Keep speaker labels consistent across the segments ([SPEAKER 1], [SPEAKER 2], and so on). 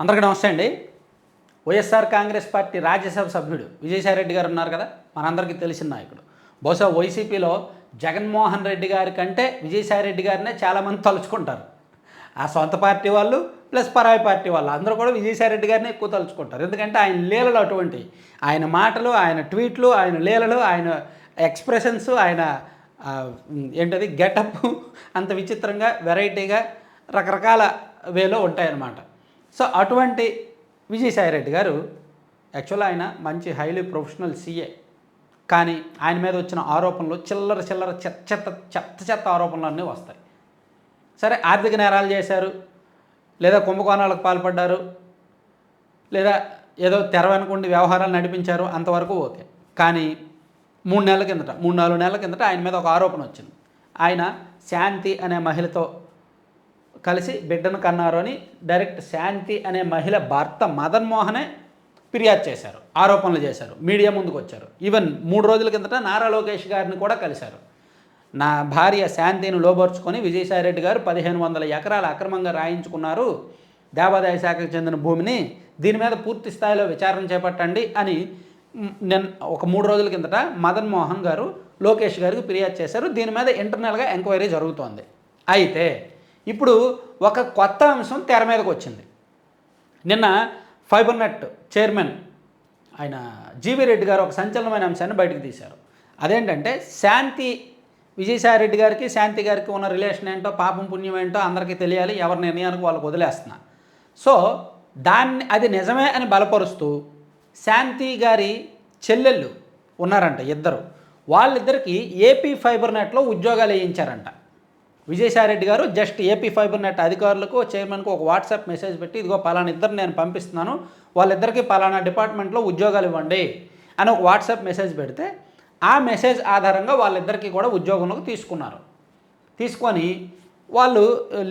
[SPEAKER 1] అందరికీ నమస్తే అండి. వైఎస్ఆర్ కాంగ్రెస్ పార్టీ రాజ్యసభ సభ్యుడు విజయసాయిరెడ్డి గారు ఉన్నారు కదా మనందరికీ తెలిసిన నాయకుడు. బహుశా వైసీపీలో జగన్మోహన్ రెడ్డి గారి కంటే విజయసాయిరెడ్డి గారినే చాలామంది తలుచుకుంటారు. ఆ సొంత పార్టీ వాళ్ళు ప్లస్ పరాయి పార్టీ వాళ్ళు అందరూ కూడా విజయసాయిరెడ్డి గారిని ఎక్కువ తలుచుకుంటారు. ఎందుకంటే ఆయన లీలలు అటువంటి ఆయన మాటలు ఆయన ట్వీట్లు ఆయన లీలలు ఆయన ఎక్స్ప్రెషన్స్ ఆయన ఏంటది గెటప్ అంత విచిత్రంగా వెరైటీగా రకరకాల వేలో ఉంటాయన్నమాట. సో అటువంటి విజయసాయిరెడ్డి గారు యాక్చువల్ ఆయన మంచి హైలీ ప్రొఫెషనల్ సీఏ. కానీ ఆయన మీద వచ్చిన ఆరోపణలు చిల్లర చిల్లర చెత్త చెత్త చెత్త చెత్త ఆరోపణలు అన్నీ వస్తాయి. సరే ఆర్థిక నేరాలు చేశారు లేదా కుంభకోణాలకు పాల్పడ్డారు లేదా ఏదో తెరవనుకుండి వ్యవహారాలు నడిపించారు అంతవరకు ఓకే. కానీ మూడు నెలల కిందట మూడు నాలుగు నెలల కిందట ఆయన మీద ఒక ఆరోపణ వచ్చింది. ఆయన శాంతి అనే మహిళతో కలిసి బిడ్డను కన్నారు అని డైరెక్ట్ శాంతి అనే మహిళ భర్త మదన్ మోహనే ఫిర్యాదు చేశారు ఆరోపణలు చేశారు మీడియా ముందుకు వచ్చారు. ఈవెన్ మూడు రోజుల కిందట నారా లోకేష్ గారిని కూడా కలిశారు. నా భార్య శాంతిని లోబర్చుకొని విజయసాయిరెడ్డి గారు పదిహేను వందల ఎకరాలు అక్రమంగా రాయించుకున్నారు. దేవాదాయ శాఖకు చెందిన భూమిని దీని మీద పూర్తి స్థాయిలో విచారణ చేపట్టండి అని నేను ఒక మూడు రోజుల కిందట మదన్ మోహన్ గారు లోకేష్ గారికి ఫిర్యాదు చేశారు. దీని మీద ఇంటర్నల్గా ఎంక్వైరీ జరుగుతోంది. అయితే ఇప్పుడు ఒక కొత్త అంశం తెర మీదకి వచ్చింది. నిన్న ఫైబర్ నెట్ చైర్మన్ ఆయన జీవీ రెడ్డి గారు ఒక సంచలనమైన అంశాన్ని బయటకు తీశారు. అదేంటంటే శాంతి విజయసాయి గారికి శాంతి గారికి ఉన్న రిలేషన్ ఏంటో పాపం పుణ్యం ఏంటో అందరికీ తెలియాలి ఎవరి నిర్ణయానికి వాళ్ళకి వదిలేస్తున్నా. సో దాన్ని అది నిజమే అని బలపరుస్తూ శాంతి గారి చెల్లెళ్ళు ఉన్నారంట ఇద్దరు. వాళ్ళిద్దరికి ఏపీ ఫైబర్ నెట్లో ఉద్యోగాలు వేయించారంట. విజయసాయిరెడ్డి గారు జస్ట్ ఏపీ ఫైబర్ నెట్ అధికారులకు చైర్మన్కు ఒక వాట్సాప్ మెసేజ్ పెట్టి ఇదిగో పలానా ఇద్దరు నేను పంపిస్తున్నాను వాళ్ళిద్దరికి పలానా డిపార్ట్మెంట్లో ఉద్యోగాలు ఇవ్వండి అని ఒక వాట్సాప్ మెసేజ్ పెడితే ఆ మెసేజ్ ఆధారంగా వాళ్ళిద్దరికీ కూడా ఉద్యోగంలోకి తీసుకున్నారు. తీసుకొని వాళ్ళు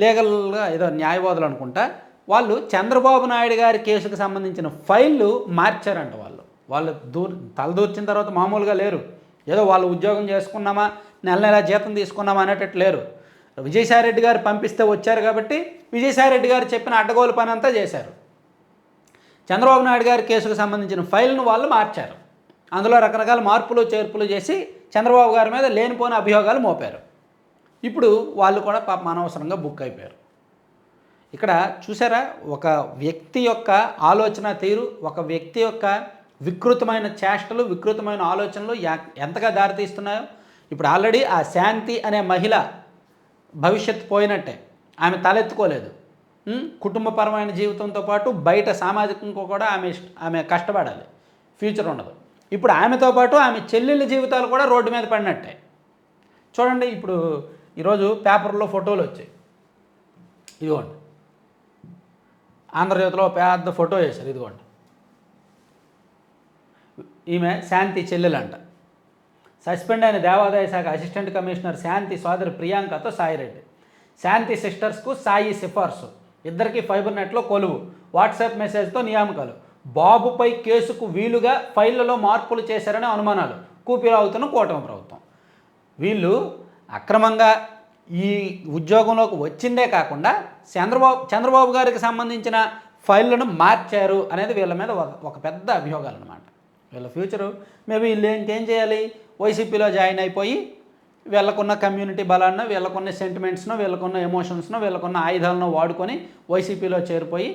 [SPEAKER 1] లీగల్గా ఏదో న్యాయవాదులు అనుకుంటా వాళ్ళు చంద్రబాబు నాయుడు గారి కేసుకు సంబంధించిన ఫైళ్ళు మార్చారంట వాళ్ళు. వాళ్ళు దూ తలదూర్చిన తర్వాత మామూలుగా లేరు. ఏదో వాళ్ళు ఉద్యోగం చేసుకున్నామా నెల నెల జీతం తీసుకున్నామా అనేటట్టు లేరు. విజయసాయిరెడ్డి గారు పంపిస్తే వచ్చారు కాబట్టి విజయసాయిరెడ్డి గారు చెప్పిన అడ్డగోలు పని అంతా చేశారు. చంద్రబాబు నాయుడు గారి కేసుకు సంబంధించిన ఫైల్ను వాళ్ళు మార్చారు. అందులో రకరకాల మార్పులు చేర్పులు చేసి చంద్రబాబు గారి మీద లేనిపోని అభియోగాలు మోపారు. ఇప్పుడు వాళ్ళు కూడా పాపం అనవసరంగా బుక్ అయిపోయారు. ఇక్కడ చూసారా? ఒక వ్యక్తి యొక్క ఆలోచన తీరు ఒక వ్యక్తి యొక్క వికృతమైన చేష్టలు వికృతమైన ఆలోచనలు ఎంతగా దారితీస్తున్నాయో. ఇప్పుడు ఆల్రెడీ ఆ శాంతి అనే మహిళ భవిష్యత్తు పోయినట్టే. ఆమె తలెత్తుకోలేదు. కుటుంబపరమైన జీవితంతో పాటు బయట సామాజికంగా కూడా ఆమె ఆమె కష్టపడాలి. ఫ్యూచర్ ఉండదు. ఇప్పుడు ఆమెతో పాటు ఆమె చెల్లెళ్ళ జీవితాలు కూడా రోడ్డు మీద పడినట్టే. చూడండి ఇప్పుడు ఈరోజు పేపర్లో ఫోటోలు వచ్చాయి. ఇదిగోండి. ఆంధ్రజ్యోతిలో పెద్ద ఫోటో వేశారు. ఇదిగోండి. ఈమె శాంతి చెల్లెలంట. సస్పెండ్ అయిన దేవాదాయ శాఖ అసిస్టెంట్ కమిషనర్ శాంతి సోదరి ప్రియాంకతో సాయిరెడ్డి శాంతి సిస్టర్స్కు సాయి సిఫార్సు. ఇద్దరికి ఫైబర్ నెట్లో కొలువు. వాట్సాప్ మెసేజ్తో నియామకాలు. బాబుపై కేసుకు వీలుగా ఫైళ్ళలో మార్పులు చేశారనే అనుమానాలు. కూపిరావుతున్న కూటమి ప్రభుత్వం. వీళ్ళు అక్రమంగా ఈ ఉద్యోగంలోకి వచ్చిందే కాకుండా చంద్రబాబు చంద్రబాబు గారికి సంబంధించిన ఫైళ్ళను మార్చారు అనేది వీళ్ళ మీద ఒక ఒక పెద్ద అభియోగాలు అనమాట వీళ్ళ ఫ్యూచరు మేబీ వీళ్ళు ఇంకేం చేయాలి? వైసీపీలో జాయిన్ అయిపోయి వీళ్ళకున్న కమ్యూనిటీ బలాన్నో వీళ్ళకున్న సెంటిమెంట్స్నో వీళ్ళకున్న ఎమోషన్స్నో వీళ్ళకున్న ఆయుధాలను వాడుకొని వైసీపీలో చేరిపోయి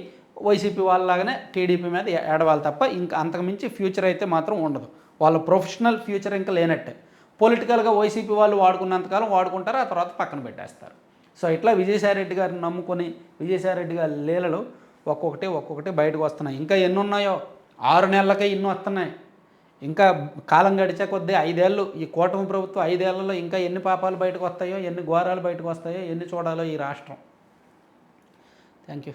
[SPEAKER 1] వైసీపీ వాళ్ళలాగానే టీడీపీ మీద ఏడవాలి తప్ప ఇంకా అంతకుమించి ఫ్యూచర్ అయితే మాత్రం ఉండదు. వాళ్ళ ప్రొఫెషనల్ ఫ్యూచర్ ఇంకా లేనట్టే. పొలిటికల్గా వైసీపీ వాళ్ళు వాడుకున్నంతకాలం వాడుకుంటారు ఆ తర్వాత పక్కన పెట్టేస్తారు. సో ఇట్లా విజయసాయిరెడ్డి గారిని నమ్ముకొని విజయసాయిరెడ్డి గారి లీలలు ఒక్కొక్కటి ఒక్కొక్కటి బయటకు వస్తున్నాయి. ఇంకా ఎన్ని ఉన్నాయో ఆరు నెలలకే ఇన్ని వస్తున్నాయి. ఇంకా కాలం గడిచే కొద్దీ ఐదేళ్ళు ఈ కూటమి ప్రభుత్వం ఐదేళ్ళలో ఇంకా ఎన్ని పాపాలు బయటకు వస్తాయో ఎన్ని ఘోరాలు బయటకు వస్తాయో ఎన్ని చూడాలో ఈ రాష్ట్రం. Thank you